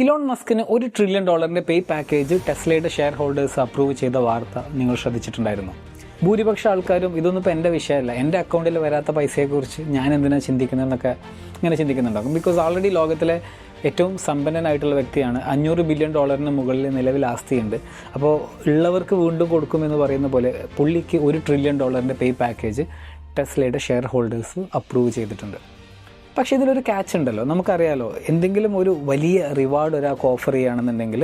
Elon മസ്കിന് ഒരു trillion ഡോളറിന്റെ pay package ടെസ്ലയുടെ ഷെയർ ഹോൾഡേഴ്സ് അപ്രൂവ് ചെയ്ത വാർത്ത നിങ്ങൾ ശ്രദ്ധിച്ചിട്ടുണ്ടായിരുന്നു. ഭൂരിപക്ഷ ആൾക്കാരും ഇതൊന്നും ഇപ്പോൾ എന്റെ വിഷയമല്ല. എന്റെ അക്കൗണ്ടിൽ വരാത്ത പൈസയെക്കുറിച്ച് ഞാൻ എന്തിനാണ് ചിന്തിക്കുന്നതെന്നൊക്കെ ഇങ്ങനെ ചിന്തിക്കുന്നുണ്ടാകും. ബിക്കോസ് ഓൾറെഡി ലോകത്തിലെ ഏറ്റവും സമ്പന്നനായിട്ടുള്ള വ്യക്തിയാണ്. അഞ്ഞൂറ് ബില്യൺ ഡോളറിന് മുകളിൽ നിലവിൽ ആസ്തിയുണ്ട്. അപ്പോൾ ഉള്ളവർക്ക് വീണ്ടും കൊടുക്കുമെന്ന് പറയുന്ന പോലെ പുള്ളിക്ക് ഒരു ട്രില്യൺ ഡോളറിന്റെ പേ പാക്കേജ് ടെസ്ലയുടെ ഷെയർ ഹോൾഡേഴ്സ് അപ്രൂവ് ചെയ്തിട്ടുണ്ട്. പക്ഷേ ഇതിലൊരു ക്യാച്ച് ഉണ്ടല്ലോ. നമുക്കറിയാലോ എന്തെങ്കിലും ഒരു വലിയ റിവാർഡ് ഒരാൾക്ക് ഓഫർ ചെയ്യുകയാണെന്നുണ്ടെങ്കിൽ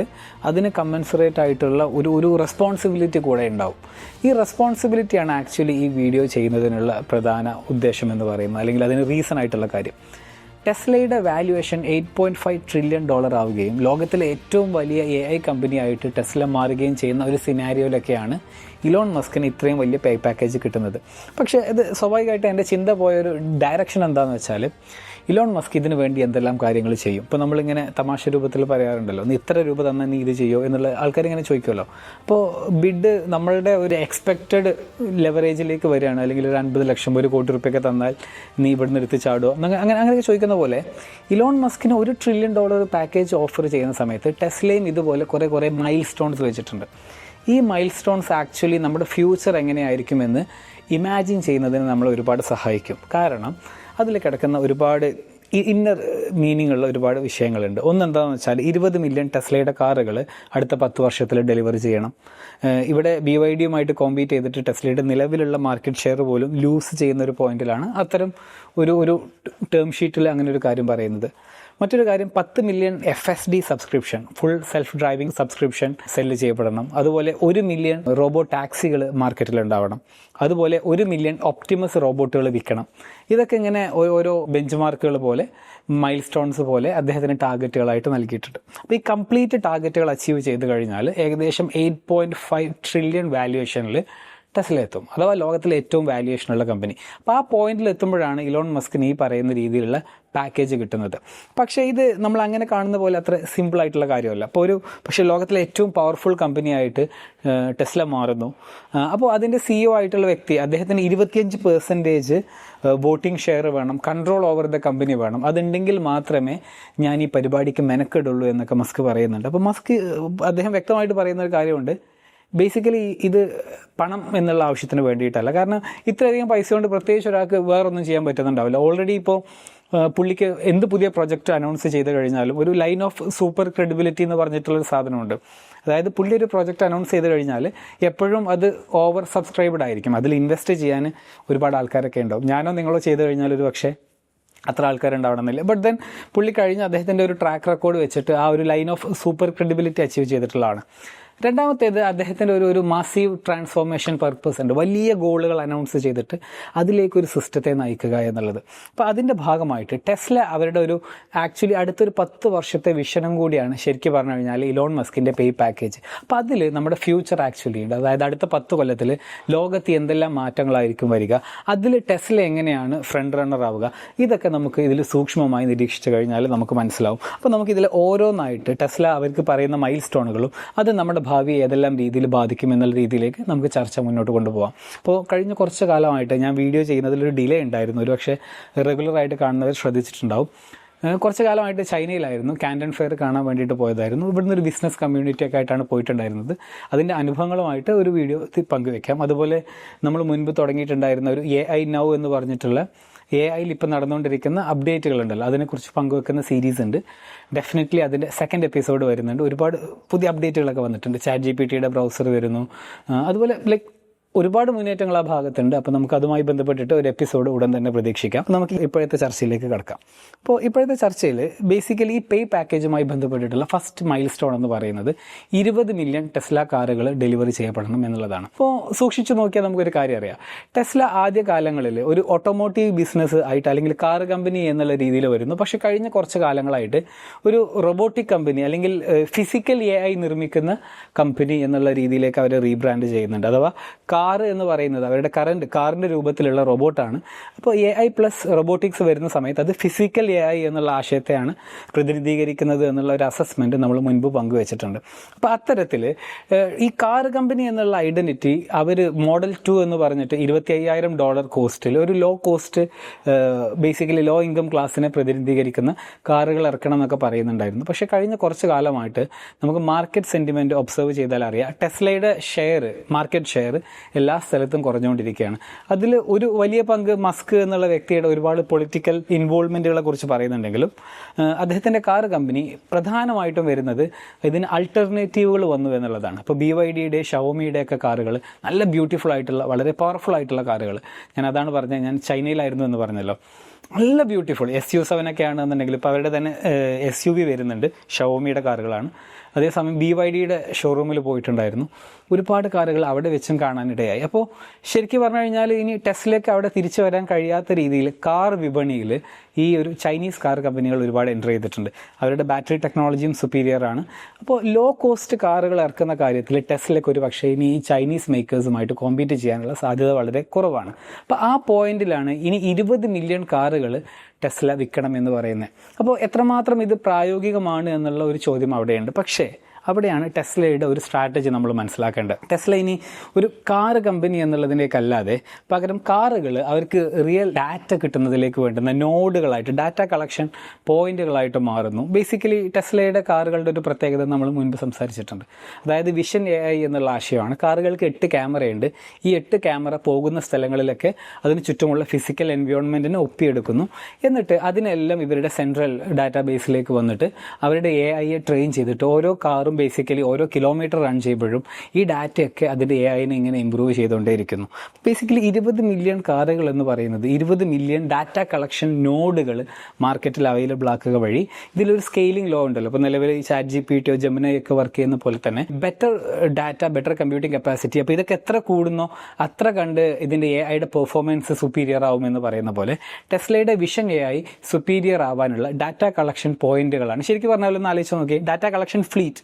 അതിന് കമ്പൻസറേറ്റ് ആയിട്ടുള്ള ഒരു ഒരു റെസ്പോൺസിബിലിറ്റി കൂടെ ഉണ്ടാവും. ഈ റെസ്പോൺസിബിലിറ്റിയാണ് ആക്ച്വലി ഈ വീഡിയോ ചെയ്യുന്നതിനുള്ള പ്രധാന ഉദ്ദേശം എന്ന് പറയുന്നത് അല്ലെങ്കിൽ അതിന് റീസൺ ആയിട്ടുള്ള കാര്യം. ടെസ്ലയുടെ valuation eight point five trillion dollar ആവുകയും ലോകത്തിലെ ഏറ്റവും വലിയ എ ഐ കമ്പനിയായിട്ട് ടെസ്ല മാറുകയും ചെയ്യുന്ന ഒരു സിനാരിയോയിലൊക്കെയാണ് ഇലോൺ മസ്കിന് ഇത്രയും വലിയ പേ പാക്കേജ് കിട്ടുന്നത്. പക്ഷേ ഇത് സ്വാഭാവികമായിട്ട് എന്റെ ചിന്ത പോയൊരു ഡയറക്ഷൻ എന്താണെന്ന് വെച്ചാൽ ഇലോൺ മസ്ക് ഇതിനു വേണ്ടി എന്തെല്ലാം കാര്യങ്ങൾ ചെയ്യും? ഇപ്പോൾ നമ്മളിങ്ങനെ തമാശ രൂപത്തിൽ പറയാറുണ്ടല്ലോ നീ ഇത്ര രൂപ തന്നെ നീ ഇത് ചെയ്യുമോ എന്നുള്ള ആൾക്കാർ ഇങ്ങനെ ചോദിക്കുമല്ലോ. അപ്പോൾ ബിഡ് നമ്മളുടെ ഒരു എക്സ്പെക്റ്റഡ് ലെവറേജിലേക്ക് വരികയാണ്. അല്ലെങ്കിൽ ഒരു അൻപത് ലക്ഷം ഒരു കോടി റുപ്യൊക്കെ തന്നാൽ നീ ഇവിടുന്ന് എടുത്ത് ചാടുമോ അങ്ങനെ അങ്ങനെ അങ്ങനെയൊക്കെ ചോദിക്കുന്ന പോലെ ഇലോൺ മസ്കിന് ഒരു ട്രില്യൺ ഡോളർ പാക്കേജ് ഓഫർ ചെയ്യുന്ന സമയത്ത് ടെസ്ലയും ഇതുപോലെ കുറേ കുറേ മൈൽ സ്റ്റോൺസ് വെച്ചിട്ടുണ്ട്. ഈ മൈൽ സ്റ്റോൺസ് ആക്ച്വലി നമ്മുടെ ഫ്യൂച്ചർ എങ്ങനെയായിരിക്കുമെന്ന് ഇമാജിൻ ചെയ്യുന്നതിന് നമ്മളെ ഒരുപാട് സഹായിക്കും. കാരണം അതിൽ കിടക്കുന്ന ഒരുപാട് ഇന്നർ മീനിങ് ഉള്ള ഒരുപാട് വിഷയങ്ങളുണ്ട്. ഒന്ന് എന്താണെന്ന് വെച്ചാൽ ഇരുപത് മില്യൺ ടെസ്ലയുടെ കാറുകൾ അടുത്ത പത്ത് വർഷത്തിൽ ഡെലിവറി ചെയ്യണം. ഇവിടെ ബി വൈ ഡിയുമായിട്ട് കോമ്പീറ്റ് ചെയ്തിട്ട് ടെസ്ലയുടെ നിലവിലുള്ള മാർക്കറ്റ് ഷെയർ പോലും ലൂസ് ചെയ്യുന്ന ഒരു പോയിന്റിലാണ് അത്തരം ഒരു ഒരു ടേം ഷീറ്റിൽ അങ്ങനെ ഒരു കാര്യം പറയുന്നത്. മറ്റൊരു കാര്യം പത്ത് million F S D subscription full self driving subscription sell ചെയ്യപ്പെടണം. അതുപോലെ ഒരു മില്യൺ റോബോ ടാക്സികൾ മാർക്കറ്റിൽ ഉണ്ടാവണം. അതുപോലെ ഒരു മില്യൺ ഒപ്റ്റിമസ് റോബോട്ടുകൾ വിൽക്കണം. ഇതൊക്കെ ഇങ്ങനെ ഓരോ ബെഞ്ച് മാർക്കുകൾ പോലെ മൈൽ സ്റ്റോൺസ് പോലെ അദ്ദേഹത്തിന് ടാർഗറ്റുകളായിട്ട് നൽകിയിട്ടുണ്ട്. അപ്പോൾ ഈ കംപ്ലീറ്റ് ടാർഗറ്റുകൾ അച്ചീവ് ചെയ്ത് കഴിഞ്ഞാൽ ഏകദേശം എയ്റ്റ് പോയിന്റ് ഫൈവ് ട്രില്യൺ വാല്യുവേഷനിൽ ടെസ്ല എത്തും അഥവാ ലോകത്തിലെ ഏറ്റവും വാല്യുവേഷൻ ഉള്ള കമ്പനി അപ്പോൾ ആ പോയിന്റിൽ എത്തുമ്പോഴാണ് ഇലോൺ മസ്കിന് ഈ പറയുന്ന രീതിയിലുള്ള പാക്കേജ് കിട്ടുന്നത്. പക്ഷേ ഇത് നമ്മൾ അങ്ങനെ കാണുന്ന പോലെ അത്ര സിമ്പിൾ ആയിട്ടുള്ള കാര്യമല്ല. അപ്പോൾ ഒരു പക്ഷേ ലോകത്തിലെ ഏറ്റവും പവർഫുൾ കമ്പനിയായിട്ട് ടെസ്ല മാറുന്നു. അപ്പോൾ അതിന്റെ സിഇഒ ആയിട്ടുള്ള വ്യക്തി അദ്ദേഹത്തിന് ഇരുപത്തിയഞ്ച് പെർസെന്റേജ് വോട്ടിംഗ് ഷെയർ വേണം കൺട്രോൾ ഓവർ ദ കമ്പനി വേണം. അതുണ്ടെങ്കിൽ മാത്രമേ ഞാൻ ഈ പരിപാടിക്ക് മെനക്കെടുള്ളൂ എന്നൊക്കെ മസ്ക് പറയുന്നുണ്ട്. അപ്പോൾ മസ്ക് അദ്ദേഹം വ്യക്തമായിട്ട് പറയുന്ന ഒരു കാര്യമുണ്ട്. ബേസിക്കലി ഇത് പണം എന്നുള്ള ആവശ്യത്തിന് വേണ്ടിയിട്ടല്ല. കാരണം ഇത്രയധികം പൈസ കൊണ്ട് പ്രത്യേകിച്ച് ഒരാൾക്ക് വേറൊന്നും ചെയ്യാൻ പറ്റുന്നുണ്ടാവില്ല. ഓൾറെഡി ഇപ്പോൾ പുള്ളിക്ക് എന്ത് പുതിയ പ്രൊജക്റ്റ് അനൗൺസ് ചെയ്ത് കഴിഞ്ഞാലും ഒരു ലൈൻ ഓഫ് സൂപ്പർ ക്രെഡിബിലിറ്റി എന്ന് പറഞ്ഞിട്ടുള്ളൊരു സാധനമുണ്ട്. അതായത് പുള്ളി ഒരു പ്രൊജക്റ്റ് അനൗൺസ് ചെയ്ത് കഴിഞ്ഞാൽ എപ്പോഴും അത് ഓവർ സബ്സ്ക്രൈബ്ഡ് ആയിരിക്കും. അതിൽ ഇൻവെസ്റ്റ് ചെയ്യാൻ ഒരുപാട് ആൾക്കാരൊക്കെ ഉണ്ടാവും. ഞാനോ നിങ്ങളോ ചെയ്ത് കഴിഞ്ഞാൽ ഒരു പക്ഷേ അത്ര ആൾക്കാരുണ്ടാവണമെന്നില്ല. ബട്ട് ദെൻ പുള്ളി കഴിഞ്ഞ് അദ്ദേഹത്തിന്റെ ഒരു ട്രാക്ക് റെക്കോർഡ് വെച്ചിട്ട് ആ ഒരു line of super credibility achieve ചെയ്തിട്ടുള്ളതാണ്. രണ്ടാമത്തേത് അദ്ദേഹത്തിന്റെ ഒരു ഒരു മാസീവ് ട്രാൻസ്ഫോർമേഷൻ പർപ്പസ് ഉണ്ട്. വലിയ ഗോളുകൾ അനൗൺസ് ചെയ്തിട്ട് അതിലേക്ക് ഒരു സിസ്റ്റത്തെ നയിക്കുക എന്നുള്ളത്. അപ്പോൾ അതിന്റെ ഭാഗമായിട്ട് ടെസ്ല അവരുടെ ഒരു ആക്ച്വലി അടുത്തൊരു പത്ത് വർഷത്തെ വിഷനും കൂടിയാണ് ശരിക്കും പറഞ്ഞു കഴിഞ്ഞാൽ ഇലോൺ മസ്കിന്റെ പേ പാക്കേജ് അപ്പോൾ അതിൽ നമ്മുടെ ഫ്യൂച്ചർ ആക്ച്വലി ഉണ്ട്. അതായത് അടുത്ത പത്ത് കൊല്ലത്തിൽ ലോകത്ത് എന്തെല്ലാം മാറ്റങ്ങളായിരിക്കും വരിക. അതിൽ ടെസ്ല എങ്ങനെയാണ് ഫ്രണ്ട് റണ്ണർ ആവുക? ഇതൊക്കെ നമുക്ക് ഇതിൽ സൂക്ഷ്മമായി നിരീക്ഷിച്ചു കഴിഞ്ഞാൽ നമുക്ക് മനസ്സിലാവും. അപ്പോൾ നമുക്ക് ഇതിൽ ഓരോന്നായിട്ട് ടെസ്ല അവർക്ക് പറയുന്ന മൈൽ സ്റ്റോണുകളും അത് നമ്മുടെ ഭാവിയെ ഏതെല്ലാം രീതിയിൽ ബാധിക്കും എന്നുള്ള രീതിയിലേക്ക് നമുക്ക് ചർച്ച മുന്നോട്ട് കൊണ്ടുപോകാം അപ്പോൾ കഴിഞ്ഞ കുറച്ച് കാലമായിട്ട് ഞാൻ വീഡിയോ ചെയ്യുന്നതിൽ ഒരു ഡിലേ ഉണ്ടായിരുന്നു. ഒരു പക്ഷേ റെഗുലറായിട്ട് കാണുന്നവർ ശ്രദ്ധിച്ചിട്ടുണ്ടാവും. കുറച്ച് കാലമായിട്ട് ചൈനയിലായിരുന്നു. കാൻഡൻ ഫെയർ കാണാൻ വേണ്ടിയിട്ട് പോയതായിരുന്നു. ഇവിടുന്ന് ഒരു ബിസിനസ് കമ്മ്യൂണിറ്റി ഒക്കെ ആയിട്ടാണ് പോയിട്ടുണ്ടായിരുന്നത്. അതിന്റെ അനുഭവങ്ങളുമായിട്ട് ഒരു വീഡിയോ പങ്കുവെക്കാം. അതുപോലെ നമ്മൾ മുൻപ് തുടങ്ങിയിട്ടുണ്ടായിരുന്ന ഒരു എ ഐ നൗ എന്ന് പറഞ്ഞിട്ടുള്ള എ ഐയിൽ ഇപ്പം നടന്നുകൊണ്ടിരിക്കുന്ന അപ്ഡേറ്റുകളുണ്ടല്ലോ. അതിനെക്കുറിച്ച് പങ്കുവെക്കുന്ന സീരീസ് ഉണ്ട്. ഡെഫിനറ്റ്ലി അതിന്റെ സെക്കൻഡ് എപ്പിസോഡ് വരുന്നുണ്ട്. ഒരുപാട് പുതിയ അപ്ഡേറ്റുകളൊക്കെ വന്നിട്ടുണ്ട്. ചാറ്റ് ജി പി ടിയുടെ ബ്രൗസർ വരുന്നു അതുപോലെ ലൈക്ക് ഒരുപാട് മുന്നേറ്റങ്ങൾ ആ ഭാഗത്തുണ്ട്. അപ്പോൾ നമുക്ക് അതുമായി ബന്ധപ്പെട്ടിട്ട് ഒരു എപ്പിസോഡ് ഉടൻ തന്നെ പ്രതീക്ഷിക്കാം. നമുക്ക് ഇപ്പോഴത്തെ ചർച്ചയിലേക്ക് കിടക്കാം. അപ്പോൾ ഇപ്പോഴത്തെ ചർച്ചയിൽ ബേസിക്കലി ഈ പേ പാക്കേജുമായി ബന്ധപ്പെട്ടിട്ടുള്ള ഫസ്റ്റ് മൈൽ സ്റ്റോൺ എന്ന് പറയുന്നത് ഇരുപത് മില്യൺ ടെസ്ല കാറുകൾ ഡെലിവറി ചെയ്യപ്പെടണം എന്നുള്ളതാണ്. അപ്പോൾ സൂക്ഷിച്ചു നോക്കിയാൽ നമുക്കൊരു കാര്യം അറിയാം. ടെസ്ല ആദ്യ കാലങ്ങളിൽ ഒരു ഓട്ടോമോട്ടീവ് ബിസിനസ് ആയിട്ട് അല്ലെങ്കിൽ കാർ കമ്പനി എന്നുള്ള രീതിയിൽ വരുന്നു. പക്ഷേ കഴിഞ്ഞ കുറച്ച് കാലങ്ങളായിട്ട് ഒരു റോബോട്ടിക് കമ്പനി അല്ലെങ്കിൽ ഫിസിക്കൽ എ ആയി നിർമ്മിക്കുന്ന കമ്പനി എന്നുള്ള രീതിയിലേക്ക് അവർ റീബ്രാൻഡ് ചെയ്യുന്നുണ്ട്. അഥവാ കാർ കാർ എന്ന് പറയുന്നത് അവരുടെ കറണ്ട് കാറിന്റെ രൂപത്തിലുള്ള റോബോട്ടാണ് അപ്പോൾ എ ഐ പ്ലസ് റോബോട്ടിക്സ് വരുന്ന സമയത്ത് അത് ഫിസിക്കൽ എ ഐ എന്നുള്ള ആശയത്തെയാണ് പ്രതിനിധീകരിക്കുന്നത് എന്നുള്ള ഒരു അസസ്മെന്റ് നമ്മൾ മുൻപ് പങ്കുവച്ചിട്ടുണ്ട്. അപ്പോൾ അത്തരത്തിൽ ഈ കാർ കമ്പനി എന്നുള്ള ഐഡന്റിറ്റി അവർ മോഡൽ ടു എന്ന് പറഞ്ഞിട്ട് ഇരുപത്തി അയ്യായിരം ഡോളർ കോസ്റ്റിൽ ഒരു low cost basically low income ക്ലാസ്സിനെ പ്രതിനിധീകരിക്കുന്ന കാറുകൾ ഇറക്കണം എന്നൊക്കെ പറയുന്നുണ്ടായിരുന്നു. പക്ഷേ കഴിഞ്ഞ കുറച്ച് കാലമായിട്ട് നമുക്ക് മാർക്കറ്റ് സെന്റിമെന്റ് ഒബ്സർവ് ചെയ്താൽ അറിയാം. ടെസ്ലയുടെ ഷെയർ മാർക്കറ്റ് ഷെയർ എല്ലാ സ്ഥലത്തും കുറഞ്ഞുകൊണ്ടിരിക്കുകയാണ്. അതിൽ ഒരു വലിയ പങ്ക് മസ്ക് എന്നുള്ള വ്യക്തിയുടെ ഒരുപാട് പൊളിറ്റിക്കൽ ഇൻവോൾവ്മെന്റുകളെ കുറിച്ച് പറയുന്നുണ്ടെങ്കിലും അദ്ദേഹത്തിന്റെ കാർ കമ്പനി പ്രധാനമായിട്ടും വരുന്നത് ഇതിന് അൾട്ടർനേറ്റീവുകൾ വന്നു എന്നുള്ളതാണ്. അപ്പോൾ ബി വൈ ഡിയുടെ ഷവോമിയുടെ ഒക്കെ കാറുകൾ നല്ല ബ്യൂട്ടിഫുൾ ആയിട്ടുള്ള വളരെ പവർഫുൾ ആയിട്ടുള്ള കാറുകൾ. ഞാൻ അതാണ് പറഞ്ഞത് ഞാൻ ചൈനയിലായിരുന്നു എന്ന് പറഞ്ഞല്ലോ. നല്ല ബ്യൂട്ടിഫുൾ എസ് യു സെവൻ ഒക്കെ ആണെന്നുണ്ടെങ്കിൽ ഇപ്പോൾ അവരുടെ തന്നെ എസ് യു വി വരുന്നുണ്ട് ഷവോമിയുടെ കാറുകളാണ്. അതേസമയം ബി വൈ ഡിയുടെ ഷോറൂമിൽ പോയിട്ടുണ്ടായിരുന്നു. ഒരുപാട് കാറുകൾ അവിടെ വെച്ചും കാണാനിടയായി. അപ്പോൾ ശരിക്കും പറഞ്ഞു കഴിഞ്ഞാൽ ഇനി ടെസ്റ്റിലേക്ക് അവിടെ തിരിച്ചു വരാൻ കഴിയാത്ത രീതിയിൽ കാർ വിപണിയിൽ ഈ ഒരു ചൈനീസ് കാർ കമ്പനികൾ ഒരുപാട് എന്റർ ചെയ്തിട്ടുണ്ട്. അവരുടെ ബാറ്ററി ടെക്നോളജിയും സുപ്പീരിയർ ആണ്. അപ്പോൾ ലോ കോസ്റ്റ് കാറുകൾ ഇറക്കുന്ന കാര്യത്തിൽ ടെസ്റ്റിലേക്ക് ഒരു പക്ഷേ ഇനി ഈ ചൈനീസ് മേക്കേഴ്സുമായിട്ട് കോമ്പീറ്റ് ചെയ്യാനുള്ള സാധ്യത വളരെ കുറവാണ്. അപ്പോൾ ആ പോയിന്റിലാണ് ഇനി ഇരുപത് മില്യൺ കാറുകൾ ടെസ്ല വിൽക്കണം എന്ന് പറയുന്നത്. അപ്പോൾ എത്രമാത്രം ഇത് പ്രായോഗികമാണ് എന്നുള്ള ഒരു ചോദ്യം അവിടെയുണ്ട്. പക്ഷേ അവിടെയാണ് ടെസ്ലയുടെ ഒരു സ്ട്രാറ്റജി നമ്മൾ മനസ്സിലാക്കേണ്ടത്. ടെസ്ല ഇനി ഒരു കാർ കമ്പനി എന്നുള്ളതിലേക്കല്ലാതെ പകരം കാറുകൾ അവർക്ക് റിയൽ ഡാറ്റ കിട്ടുന്നതിലേക്ക് വേണ്ടുന്ന നോഡുകളായിട്ട് ഡാറ്റ കളക്ഷൻ പോയിന്റുകളായിട്ട് മാറുന്നു. ബേസിക്കലി ടെസ്ലയുടെ കാറുകളുടെ ഒരു പ്രത്യേകത നമ്മൾ മുൻപ് സംസാരിച്ചിട്ടുണ്ട്. അതായത് വിഷൻ എ ഐ എന്നുള്ള ആശയമാണ്. കാറുകൾക്ക് എട്ട് ക്യാമറയുണ്ട്. ഈ എട്ട് ക്യാമറ പോകുന്ന സ്ഥലങ്ങളിലൊക്കെ അതിന് ചുറ്റുമുള്ള ഫിസിക്കൽ എൻവയോൺമെന്റിനെ ഒപ്പിയെടുക്കുന്നു. എന്നിട്ട് അതിനെല്ലാം ഇവരുടെ സെൻട്രൽ ഡാറ്റാബേസിലേക്ക് വന്നിട്ട് അവരുടെ എ ഐയെ ട്രെയിൻ ചെയ്തിട്ട് ഓരോ കാറും ബേസിക്കലി ഓരോ കിലോമീറ്റർ റൺ ചെയ്യുമ്പോഴും ഈ ഡാറ്റയൊക്കെ അതിന്റെ എ ഐനെ ഇങ്ങനെ ഇമ്പ്രൂവ് ചെയ്തുകൊണ്ടേയിരിക്കുന്നു. ബേസിക്കലി ഇരുപത് മില്യൺ കാറുകൾ എന്ന് പറയുന്നത് ഇരുപത് മില്യൺ ഡാറ്റ കളക്ഷൻ നോഡുകൾ മാർക്കറ്റിൽ അവൈലബിൾ ആക്കുക വഴി ഇതിലൊരു സ്കെയിലിംഗ് ലോ ഉണ്ടല്ലോ. അപ്പോൾ നിലവിൽ ചാറ്റ് ജി പി ടിയോ ഒ ജമനയൊക്കെ വർക്ക് ചെയ്യുന്ന പോലെ തന്നെ better data better computing capacity അപ്പോൾ ഇതൊക്കെ എത്ര കൂടുന്നോ അത്ര കണ്ട് ഇതിന്റെ എ ഐയുടെ പെർഫോമൻസ് സുപ്പീരിയർ ആവും എന്ന് പറയുന്ന പോലെ ടെസ്ലയുടെ വിഷൻ എ ഐ സുപ്പീരിയർ ആവാനുള്ള ഡാറ്റ കളക്ഷൻ പോയിന്റുകളാണ് ശരിക്കും പറഞ്ഞാലൊന്ന് ആലോചിച്ച് നോക്കി data collection fleet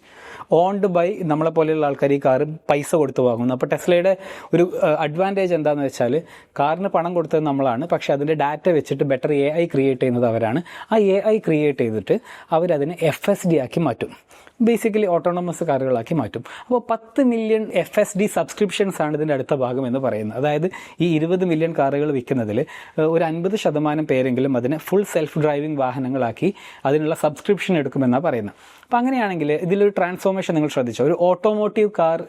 owned by നമ്മളെ പോലെയുള്ള ആൾക്കാർ ഈ കാർ പൈസ കൊടുത്ത് വാങ്ങുന്നു. അപ്പോൾ ടെസ്ലയുടെ ഒരു അഡ്വാന്റേജ് എന്താണെന്ന് വെച്ചാൽ കാറിന് പണം കൊടുത്തത് നമ്മളാണ്. പക്ഷെ അതിന്റെ ഡാറ്റ വെച്ചിട്ട് ബെറ്റർ എ ഐ ക്രിയേറ്റ് ചെയ്യുന്നത് അവരാണ്. ആ എ ഐ ക്രിയേറ്റ് ചെയ്തിട്ട് അവരതിനെ എഫ് എസ് ഡി ആക്കി മാറ്റും. ബേസിക്കലി ഓട്ടോണമസ് കാറുകളാക്കി മാറ്റും. അപ്പോൾ പത്ത് million F S D subscriptions ആണ് ഇതിന്റെ അടുത്ത ഭാഗം എന്ന് പറയുന്നത്. അതായത് ഈ ഇരുപത് മില്യൺ കാറുകൾ വിൽക്കുന്നതിൽ ഒരു അൻപത് ശതമാനം പേരെങ്കിലും അതിനെ ഫുൾ സെൽഫ് ഡ്രൈവിംഗ് വാഹനങ്ങളാക്കി അതിനുള്ള സബ്സ്ക്രിപ്ഷൻ എടുക്കുമെന്നാണ് പറയുന്നത്. അപ്പോൾ അങ്ങനെയാണെങ്കിൽ ഇതിലൊരു ട്രാൻസ്ഫോർമേഷൻ നിങ്ങൾ ശ്രദ്ധിച്ചോ? ഒരു ഓട്ടോമോട്ടീവ് കാർ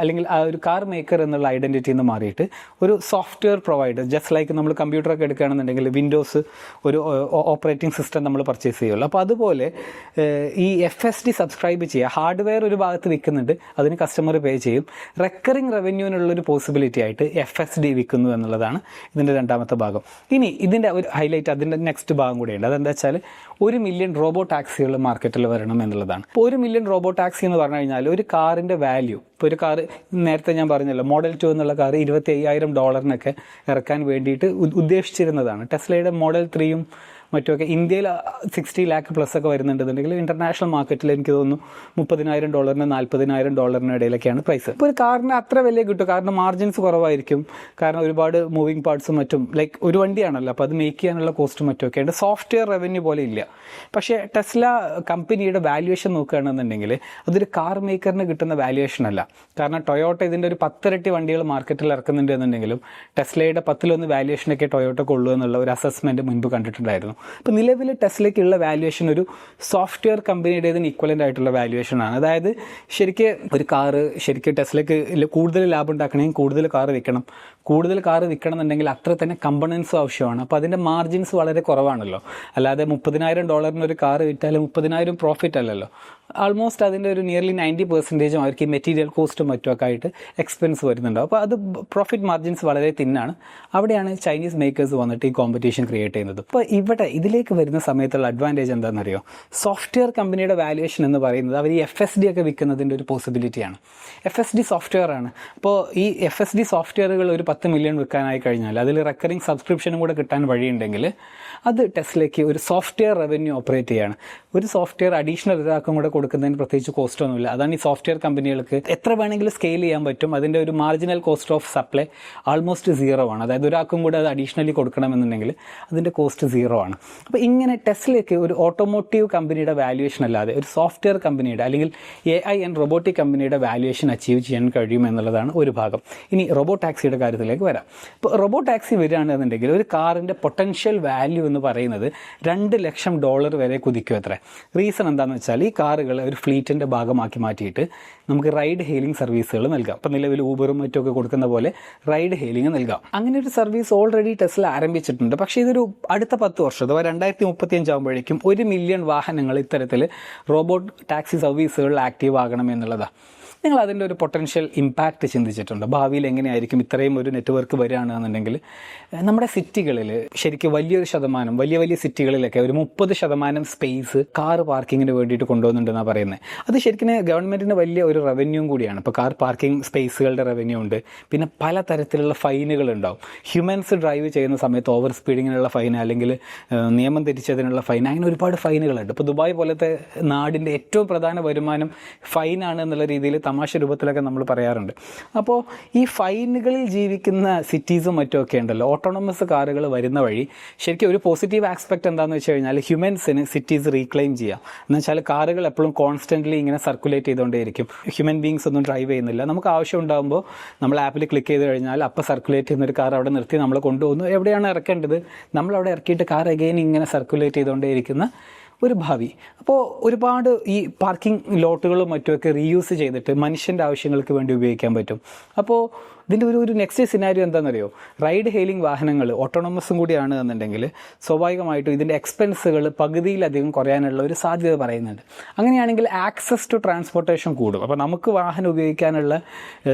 അല്ലെങ്കിൽ ആ ഒരു കാർ മേക്കർ എന്നുള്ള ഐഡന്റിറ്റി എന്ന് മാറിയിട്ട് ഒരു സോഫ്റ്റ്വെയർ പ്രൊവൈഡർ ജസ്റ്റ് ലൈക്ക് നമ്മൾ കമ്പ്യൂട്ടറൊക്കെ എടുക്കുകയാണെന്നുണ്ടെങ്കിൽ വിൻഡോസ് ഒരു ഓപ്പറേറ്റിംഗ് സിസ്റ്റം നമ്മൾ പർച്ചേസ് ചെയ്യുമല്ലോ അപ്പോൾ അതുപോലെ ഈ എഫ് എസ് ഡി സബ്സ്ക്രൈബ് ചെയ്യുക. ഹാർഡ്വെയർ ഒരു ഭാഗത്ത് വിൽക്കുന്നുണ്ട്. അതിന് കസ്റ്റമർ പേ ചെയ്യും. റെക്കറിംഗ് റവന്യൂവിനുള്ളൊരു പോസിബിലിറ്റി ആയിട്ട് എഫ് എസ് ഡി വിൽക്കുന്നു എന്നുള്ളതാണ് ഇതിന്റെ രണ്ടാമത്തെ ഭാഗം. ഇനി ഇതിന്റെ ഒരു ഹൈലൈറ്റ് അതിന്റെ നെക്സ്റ്റ് ഭാഗം കൂടിയുണ്ട്. അതെന്താ വെച്ചാൽ ഒരു മില്യൺ റോബോ ടാക്സികൾ മാർക്കറ്റിൽ വരണം എന്നുള്ളതാണ്. ഇപ്പോൾ ഒരു മില്യൺ റോബോ ടാക്സി എന്ന് പറഞ്ഞു കഴിഞ്ഞാൽ ഒരു കാറിന്റെ വാല്യൂ ഇപ്പോൾ ഒരു കാർ നേരത്തെ ഞാൻ പറഞ്ഞല്ലോ മോഡൽ ടു എന്നുള്ള കാർ ഇരുപത്തി അയ്യായിരം ഡോളറിനൊക്കെ ഇറക്കാൻ വേണ്ടിയിട്ട് ഉദ്ദേശിച്ചിരുന്നതാണ്. ടെസ്ലയുടെ മോഡൽ ത്രീയും മറ്റുമൊക്കെ ഇന്ത്യയിൽ സിക്സ്റ്റി ലാക്ക് പ്ലസ് ഒക്കെ വരുന്നുണ്ടെന്നുണ്ടെങ്കിൽ ഇന്റർനാഷണൽ മാർക്കറ്റിൽ എനിക്ക് തോന്നുന്നു മുപ്പതിനായിരം ഡോളറിന് നാൽപ്പതിനായിരം ഡോളറിന് ഇടയിലൊക്കെയാണ് പ്രൈസ് ഇപ്പോൾ ഒരു കാറിന് അത്ര വലിയ കിട്ടും. കാരണം മാർജിൻസ് കുറവായിരിക്കും. കാരണം ഒരുപാട് മൂവിങ് പാർട്സും മറ്റും. ലൈക്ക് ഒരു വണ്ടിയാണല്ലോ. അപ്പോൾ അത് മേക്ക് ചെയ്യാനുള്ള കോസ്റ്റും മറ്റുമൊക്കെ ഉണ്ട്. സോഫ്റ്റ്വെയർ റവന്യൂ പോലെ ഇല്ല. പക്ഷേ ടെസ്ല കമ്പനിയുടെ വാല്യുവേഷൻ നോക്കുകയാണെന്നുണ്ടെങ്കിൽ അതൊരു കാർ മേക്കറിന് കിട്ടുന്ന വാല്യുവേഷൻ അല്ല. കാരണം ടൊയോട്ട ഇതിന്റെ ഒരു പത്തിരട്ടി വണ്ടികൾ മാർക്കറ്റിൽ ഇറക്കുന്നുണ്ട് എന്നുണ്ടെങ്കിലും ടെസ്ലയുടെ പത്തിലൊന്ന് വാല്യുവേഷനൊക്കെ ടൊയോട്ട കൊള്ളൂ എന്നുള്ള ഒരു അസസ്മെന്റ് മുൻപ് കണ്ടിട്ടുണ്ടായിരുന്നു. അപ്പോൾ നിലവിൽ ടെസ്ലയ്ക്കുള്ള വാല്യുവേഷൻ ഒരു സോഫ്റ്റ്വെയർ കമ്പനിയുടേതിന് ഈക്വലന്റ് ആയിട്ടുള്ള വാല്യുവേഷൻ ആണ്. അതായത് ശരിക്കും ഒരു കാറ് ശരിക്കും ടെസ്ലയ്ക്ക് കൂടുതൽ ലാഭം ഉണ്ടാക്കണമെങ്കിൽ കൂടുതൽ കാറ് വിൽക്കണം. കൂടുതൽ കാറ് വിൽക്കണം എന്നുണ്ടെങ്കിൽ അത്ര തന്നെ കമ്പണൻസ് ആവശ്യമാണ്. അപ്പോൾ അതിന്റെ മാർജിൻസ് വളരെ കുറവാണല്ലോ. അല്ലാതെ മുപ്പതിനായിരം ഡോളറിന് ഒരു കാറ് വിറ്റാൽ മുപ്പതിനായിരം പ്രോഫിറ്റ് അല്ലല്ലോ. ആൾമോസ്റ്റ് അതിന്റെ ഒരു നിയർലി നയന്റി പെർസെന്റേജും അവർക്ക് ഈ മെറ്റീരിയൽ കോസ്റ്റും മറ്റുമൊക്കെ ആയിട്ട് എക്സ്പെൻസ് വരുന്നുണ്ടാവും അപ്പോൾ അത് പ്രോഫിറ്റ് മാർജിൻസ് വളരെ തിന്നാണ്. അവിടെയാണ് ചൈനീസ് മേക്കേഴ്സ് വന്നിട്ട് ഈ കോമ്പറ്റീഷൻ ക്രിയേറ്റ് ചെയ്യുന്നത്. അപ്പോൾ ഇവിടെ ഇതിലേക്ക് വരുന്ന സമയത്തുള്ള അഡ്വാന്റേജ് എന്താണെന്നറിയോ? സോഫ്റ്റ്വെയർ കമ്പനിയുടെ വാല്യുവേഷൻ എന്ന് പറയുന്നത് അവർ ഈ എഫ് എസ് ഡി ഒക്കെ വിൽക്കുന്നതിന്റെ ഒരു പോസിബിലിറ്റിയാണ് എഫ് എസ് ഡി സോഫ്റ്റ്വെയർ ആണ്. അപ്പോൾ ഈ എഫ് എസ് ഡി സോഫ്റ്റ്വെയറുകൾ ഒരു പത്ത് മില്യൺ വിൽക്കാനായി കഴിഞ്ഞാൽ അതിൽ റെക്കറിങ് സബ്സ്ക്രിപ്ഷനും കൂടെ കിട്ടാൻ വഴിയുണ്ടെങ്കിൽ അത് ടെസ്ലയ്ക്ക് ഒരു സോഫ്റ്റ്വെയർ റവന്യൂ ഓപ്പറേറ്റ് ചെയ്യാണ്. ഒരു സോഫ്റ്റ്വെയർ അഡീഷണൽ ഒരാൾക്കും കൂടെ കൊടുക്കുന്നതിന് പ്രത്യേകിച്ച് കോസ്റ്റ് ഒന്നുമില്ല. അതാണ് ഈ സോഫ്റ്റ്വെയർ കമ്പനികൾക്ക് എത്ര വേണമെങ്കിലും സ്കെയിൽ ചെയ്യാൻ പറ്റും. അതിന്റെ ഒരു marginal cost of supply almost zero ആണ്. അതായത് ഒരാൾക്കും കൂടെ അത് അഡീഷണലി കൊടുക്കണമെന്നുണ്ടെങ്കിൽ അതിന്റെ കോസ്റ്റ് സീറോ ആണ്. അപ്പോൾ ഇങ്ങനെ ടെസ്ലയ്ക്ക് ഒരു ഓട്ടോമോട്ടീവ് കമ്പനിയുടെ വാല്യുവേഷൻ അല്ലാതെ ഒരു സോഫ്റ്റ്വെയർ കമ്പനിയുടെ അല്ലെങ്കിൽ എ ഐ ആൻഡ് റോബോട്ടിക് കമ്പനിയുടെ വാല്യുവേഷൻ അച്ചീവ് ചെയ്യാൻ കഴിയും എന്നുള്ളതാണ് ഒരു ഭാഗം. ഇനി റോബോ ടാക്സിയുടെ കാര്യത്തിലേക്ക് വരാം. ഇപ്പോൾ റോബോ ടാക്സി വരികയാണെന്നുണ്ടെങ്കിൽ ഒരു കാറിന്റെ പൊട്ടൻഷ്യൽ വാല്യൂ എന്ന് പറയുന്നത് രണ്ട് ലക്ഷം ഡോളർ വരെ കുതിക്കും അത്ര. റീസൺ എന്താണെന്ന് വെച്ചാൽ ഈ കാറുകൾ ഒരു ഫ്ലീറ്റിന്റെ ഭാഗമാക്കി മാറ്റിയിട്ട് നമുക്ക് റൈഡ് ഹെയിലിംഗ് സർവീസുകൾ നൽകാം. ഇപ്പം നിലവിൽ ഊബറും മറ്റുമൊക്കെ കൊടുക്കുന്ന പോലെ റൈഡ് ഹെയിലിംഗ് നൽകാം. അങ്ങനെ ഒരു സർവീസ് ഓൾറെഡി ടെസ്ല ആരംഭിച്ചിട്ടുണ്ട്. പക്ഷേ ഇതൊരു അടുത്ത പത്ത് വർഷം അഥവാ രണ്ടായിരത്തി മുപ്പത്തി അഞ്ചാകുമ്പോഴേക്കും ഒരു മില്യൺ വാഹനങ്ങൾ ഇത്തരത്തിൽ റോബോട്ട് ടാക്സി സർവീസുകൾ ആക്റ്റീവ് ആകണം എന്നുള്ളതാണ് നിങ്ങൾ അതിന്റെ ഒരു പൊട്ടൻഷ്യൽ ഇമ്പാക്റ്റ് ചിന്തിച്ചിട്ടുണ്ട്. ഭാവിയിൽ എങ്ങനെയായിരിക്കും ഇത്രയും ഒരു നെറ്റ്വർക്ക് വരികയാണെന്നുണ്ടെങ്കിൽ നമ്മുടെ സിറ്റികളിൽ ശരിക്കും വലിയൊരു ശതമാനം വലിയ വലിയ സിറ്റികളിലൊക്കെ ഒരു മുപ്പത് ശതമാനം സ്പേസ് കാർ പാർക്കിങ്ങിന് വേണ്ടിയിട്ട് കൊണ്ടുവന്നിട്ടുണ്ടെന്നാണ് പറയുന്നത് അത് ശരിക്കും ഗവൺമെന്റിന് വലിയ ഒരു റവന്യൂവും കൂടിയാണ്. ഇപ്പോൾ കാർ പാർക്കിംഗ് സ്പേസുകളുടെ റവന്യൂ ഉണ്ട്. പിന്നെ പല തരത്തിലുള്ള ഫൈനുകൾ ഉണ്ടാവും ഹ്യൂമൻസ് ഡ്രൈവ് ചെയ്യുന്ന സമയത്ത് ഓവർ സ്പീഡിങ്ങിനുള്ള ഫൈൻ അല്ലെങ്കിൽ നിയമം തെറ്റിച്ചതിനുള്ള ഫൈൻ അങ്ങനെ ഒരുപാട് ഫൈനുകളുണ്ട് ഇപ്പോൾ ദുബായ് പോലത്തെ നാടിന്റെ ഏറ്റവും പ്രധാന വരുമാനം ഫൈനാണ് എന്നുള്ള രീതിയിൽ തമാശ രൂപത്തിലൊക്കെ നമ്മൾ പറയാറുണ്ട്. അപ്പോൾ ഈ ഫൈനുകളിൽ ജീവിക്കുന്ന സിറ്റീസും മറ്റുമൊക്കെ ഉണ്ടല്ലോ. ഓട്ടോണമസ് കാറുകൾ വരുന്ന വഴി ശരിക്കും ഒരു പോസിറ്റീവ് ആസ്പെക്ട് എന്താണെന്ന് വെച്ച് കഴിഞ്ഞാൽ ഹ്യൂമൻസിന് സിറ്റീസ് റീക്ലെയിം ചെയ്യാം. എന്ന് വെച്ചാൽ കാറുകൾ എപ്പോഴും കോൺസ്റ്റന്റ്ലി ഇങ്ങനെ സർക്കുലേറ്റ് ചെയ്തുകൊണ്ടേയിരിക്കും. ഹ്യൂമൻ ബീങ്സ് ഒന്നും ഡ്രൈവ് ചെയ്യുന്നില്ല. നമുക്ക് ആവശ്യം ഉണ്ടാകുമ്പോൾ നമ്മൾ ആപ്പിൽ ക്ലിക്ക് ചെയ്ത് കഴിഞ്ഞാൽ അപ്പോൾ സർക്കുലേറ്റ് ചെയ്യുന്ന ഒരു കാർ അവിടെ നിർത്തി നമ്മൾ കൊണ്ടുപോകുന്നു. എവിടെയാണ് ഇറക്കേണ്ടത്? നമ്മൾ അവിടെ ഇറക്കിയിട്ട് കാർ അഗെയിൻ ഇങ്ങനെ സർക്കുലേറ്റ് ചെയ്തുകൊണ്ടേയിരിക്കുന്ന ഒരു ഭാവി. അപ്പോൾ ഒരുപാട് ഈ പാർക്കിംഗ് ലോട്ടുകളും മറ്റുമൊക്കെ റീയൂസ് ചെയ്തിട്ട് മനുഷ്യന്റെ ആവശ്യങ്ങൾക്ക് വേണ്ടി ഉപയോഗിക്കാൻ പറ്റും. അപ്പോൾ ഇതിന്റെ ഒരു ഒരു നെക്സ്റ്റ് സിനാരിയോ എന്താണെന്നറിയോ? റൈഡ് ഹെയിലിംഗ് വാഹനങ്ങൾ ഓട്ടോണമസും കൂടിയാണ് എന്നുണ്ടെങ്കിൽ സ്വാഭാവികമായിട്ടും ഇതിന്റെ എക്സ്പെൻസുകൾ പകുതിയിലധികം കുറയാനുള്ള ഒരു സാധ്യത പറയുന്നുണ്ട്. അങ്ങനെയാണെങ്കിൽ ആക്സസ് ടു ട്രാൻസ്പോർട്ടേഷൻ കൂടും. അപ്പോൾ നമുക്ക് വാഹനം ഉപയോഗിക്കാനുള്ള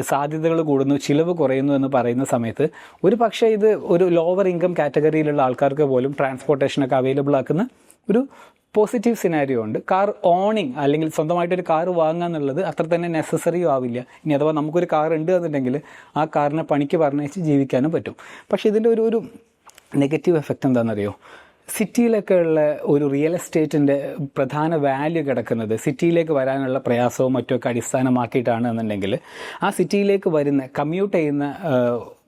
സാധ്യതകൾ കൂടുന്നു ചിലവ് കുറയുന്നു എന്ന് പറയുന്ന സമയത്ത് ഒരു പക്ഷേ ഇത് ഒരു ലോവർ ഇൻകം കാറ്റഗറിയിലുള്ള ആൾക്കാർക്ക് പോലും ട്രാൻസ്പോർട്ടേഷനൊക്കെ അവൈലബിൾ ആക്കുന്ന ഒരു പോസിറ്റീവ് സിനാരിയോ ഉണ്ട്. കാർ ഓണിങ് അല്ലെങ്കിൽ സ്വന്തമായിട്ട് ഒരു കാർ വാങ്ങുക എന്നുള്ളത് അത്ര തന്നെ നെസസറിയും ആവില്ല. ഇനി അഥവാ നമുക്കൊരു കാർ ഉണ്ട് എന്നുണ്ടെങ്കിൽ ആ കാറിനെ പണിക്ക് പറഞ്ഞയച്ച് ജീവിക്കാനും പറ്റും. പക്ഷേ ഇതിന്റെ ഒരു ഒരു നെഗറ്റീവ് എഫക്റ്റ് എന്താണെന്നറിയോ? സിറ്റിയിലൊക്കെ ഉള്ള ഒരു റിയൽ എസ്റ്റേറ്റിന്റെ പ്രധാന വാല്യൂ കിടക്കുന്നത് സിറ്റിയിലേക്ക് വരാനുള്ള പ്രയാസവും മറ്റുമൊക്കെ അടിസ്ഥാനമാക്കിയിട്ടാണ് എന്നുണ്ടെങ്കിൽ ആ സിറ്റിയിലേക്ക് വരുന്ന കമ്മ്യൂട്ട് ചെയ്യുന്ന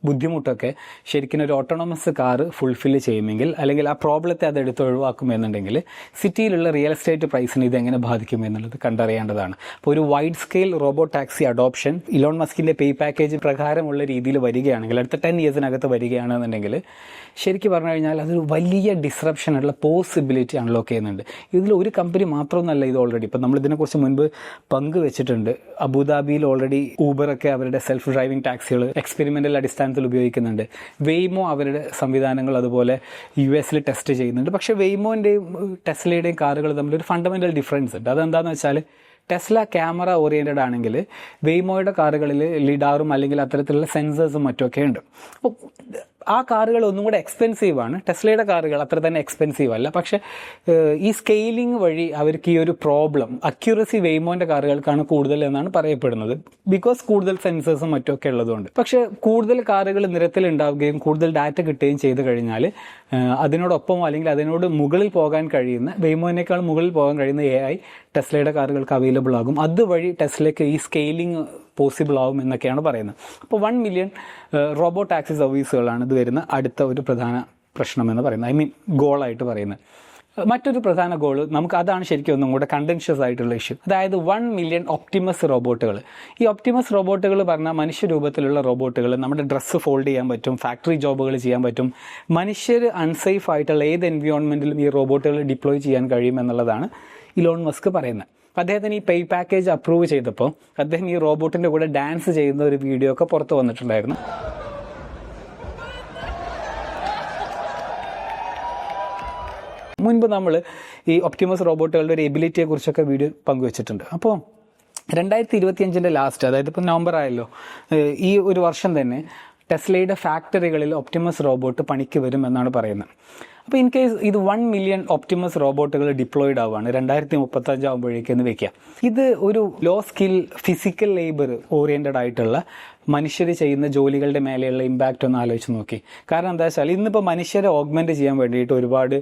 ബുദ്ധിമുട്ടൊക്കെ ശരിക്കും ഒരു ഓട്ടോണമസ് കാർ ഫുൾഫിൽ ചെയ്യുമെങ്കിൽ അല്ലെങ്കിൽ ആ പ്രോബ്ലത്തെ അത് എടുത്ത് ഒഴിവാക്കുമെന്നുണ്ടെങ്കിൽ സിറ്റിയിലുള്ള റിയൽ എസ്റ്റേറ്റ് പ്രൈസിന് ഇത് എങ്ങനെ ബാധിക്കും എന്നുള്ളത് കണ്ടറിയേണ്ടതാണ്. അപ്പോൾ ഒരു wide scale robot taxi adoption Elon മസ്കിന്റെ പേ പാക്കേജ് പ്രകാരമുള്ള രീതിയിൽ വരികയാണെങ്കിൽ അടുത്ത ടെൻ ഇയേഴ്സിനകത്ത് വരികയാണെന്നുണ്ടെങ്കിൽ ശരിക്കും പറഞ്ഞു കഴിഞ്ഞാൽ അതൊരു വലിയ ഡിസ്റപ്ഷനുള്ള പോസിബിലിറ്റി അൺലോക്ക് ചെയ്യുന്നുണ്ട്. ഇതിൽ ഒരു കമ്പനി മാത്രമൊന്നല്ല ഇത് ഓൾറെഡി ഇപ്പം നമ്മൾ ഇതിനെക്കുറിച്ച് മുൻപ് പങ്കുവെച്ചിട്ടുണ്ട്. അബുദാബിയിൽ ഓൾറെഡി ഊബറൊക്കെ അവരുടെ സെൽഫ് ഡ്രൈവിംഗ് ടാക്സികൾ എക്സ്പെരിമെന്റൽ അടിസ്ഥാനത്തിൽ ഉപയോഗിക്കുന്നുണ്ട്. വെയ്മോ അവരുടെ സംവിധാനങ്ങൾ അതുപോലെ യു എസിൽ ടെസ്റ്റ് ചെയ്യുന്നുണ്ട്. പക്ഷെ വെയ്മോന്റെയും ടെസ്ലയുടെയും കാറുകൾ തമ്മിൽ ഒരു ഫണ്ടമെന്റൽ ഡിഫറൻസ് ഉണ്ട്. അതെന്താണെന്ന് വെച്ചാൽ ടെസ്ല ക്യാമറ ഓറിയന്റഡ് ആണെങ്കിൽ വെയ്മോയുടെ കാറുകളിൽ ലിഡാറും അല്ലെങ്കിൽ അത്തരത്തിലുള്ള സെൻസേഴ്സും മറ്റുമൊക്കെ ഉണ്ട്. അപ്പോൾ ആ കാറുകൾ ഒന്നും കൂടെ എക്സ്പെൻസീവ് ആണ്. ടെസ്ലയുടെ കാറുകൾ അത്ര തന്നെ എക്സ്പെൻസീവ് അല്ല. പക്ഷേ ഈ സ്കെയിലിംഗ് വഴി അവർക്ക് ഈ ഒരു പ്രോബ്ലം അക്യൂറസി വെയ്മോന്റെ കാറുകൾക്കാണ് കൂടുതൽ എന്നാണ് പറയപ്പെടുന്നത്. ബിക്കോസ് കൂടുതൽ സെൻസേഴ്സും മറ്റുമൊക്കെ ഉള്ളതുകൊണ്ട്. പക്ഷേ കൂടുതൽ കാറുകൾ നിരത്തിൽ ഉണ്ടാവുകയും കൂടുതൽ ഡാറ്റ കിട്ടുകയും ചെയ്തു കഴിഞ്ഞാൽ അതിനോടൊപ്പം അല്ലെങ്കിൽ അതിനോട് മുകളിൽ പോകാൻ കഴിയുന്ന വെയ്മോനേക്കാൾ മുകളിൽ പോകാൻ കഴിയുന്ന എ ടെസ്ലയുടെ കാറുകൾക്ക് അവൈലബിൾ ആകും. അതുവഴി ടെസ്ലയ്ക്ക് ഈ സ്കെയിലിംഗ് പോസിബിൾ ആവും എന്നൊക്കെയാണ് പറയുന്നത്. അപ്പോൾ വൺ മില്യൺ റോബോ ടാക്സി സർവീസുകളാണ് ഇത് വരുന്ന അടുത്ത ഒരു പ്രധാന പ്രശ്നം എന്ന് പറയുന്നത്. ഐ മീൻ ഗോളായിട്ട് പറയുന്നത്. മറ്റൊരു പ്രധാന ഗോൾ നമുക്ക് അതാണ് ശരിക്കും ഒന്നും കൂടെ കണ്ടൻഷ്യസ് ആയിട്ടുള്ള ഇഷ്യൂ അതായത് വൺ മില്യൺ ഒപ്റ്റിമസ് റോബോട്ടുകൾ ഈ ഒപ്റ്റിമസ് റോബോട്ടുകൾ പറഞ്ഞാൽ മനുഷ്യ രൂപത്തിലുള്ള റോബോട്ടുകൾ നമ്മുടെ ഡ്രസ്സ് ഫോൾഡ് ചെയ്യാൻ പറ്റും ഫാക്ടറി ജോബുകൾ ചെയ്യാൻ പറ്റും. മനുഷ്യർ അൺസേഫ് ആയിട്ടുള്ള ഏത് എൻവിയോൺമെന്റിലും ഈ റോബോട്ടുകൾ ഡിപ്ലോയ് ചെയ്യാൻ കഴിയും എന്നുള്ളതാണ് ഇലോൺ മസ്ക് പറയുന്നത്. അദ്ദേഹത്തിന് ഈ പേ പാക്കേജ് അപ്രൂവ് ചെയ്തപ്പോൾ അദ്ദേഹം ഈ റോബോട്ടിന്റെ കൂടെ ഡാൻസ് ചെയ്യുന്ന ഒരു വീഡിയോ ഒക്കെ പുറത്ത് വന്നിട്ടുണ്ടായിരുന്നു. മുൻപ് നമ്മൾ ഈ ഒപ്റ്റിമസ് റോബോട്ടുകളുടെ ഒരു എബിലിറ്റിയെ കുറിച്ചൊക്കെ വീഡിയോ പങ്കുവച്ചിട്ടുണ്ട്. അപ്പോൾ രണ്ടായിരത്തി ഇരുപത്തിയഞ്ചിന്റെ ലാസ്റ്റ് അതായത് ഇപ്പോൾ നവംബർ ആയല്ലോ ഈ ഒരു വർഷം തന്നെ ടെസ്ലയുടെ ഫാക്ടറികളിൽ ഒപ്റ്റിമസ് റോബോട്ട് പണിക്ക് വരും എന്നാണ് പറയുന്നത്. അപ്പോൾ ഇൻ കേസ് ഇത് വൺ മില്യൺ ഒപ്റ്റിമസ് റോബോട്ടുകൾ ഡിപ്ലോയിഡ് ആവുകയാണ് രണ്ടായിരത്തി മുപ്പത്തി അഞ്ചാവുമ്പോഴേക്കെന്ന് വെക്കുക ഇത് ഒരു low skill physical labour oriented ആയിട്ടുള്ള മനുഷ്യർ ചെയ്യുന്ന ജോലികളുടെ മേലെയുള്ള ഇമ്പാക്റ്റ് ഒന്ന് ആലോചിച്ച് നോക്കി. കാരണം എന്താ വെച്ചാൽ ഇന്നിപ്പോൾ മനുഷ്യരെ ഓഗ്മെന്റ് ചെയ്യാൻ വേണ്ടിയിട്ട് ഒരുപാട്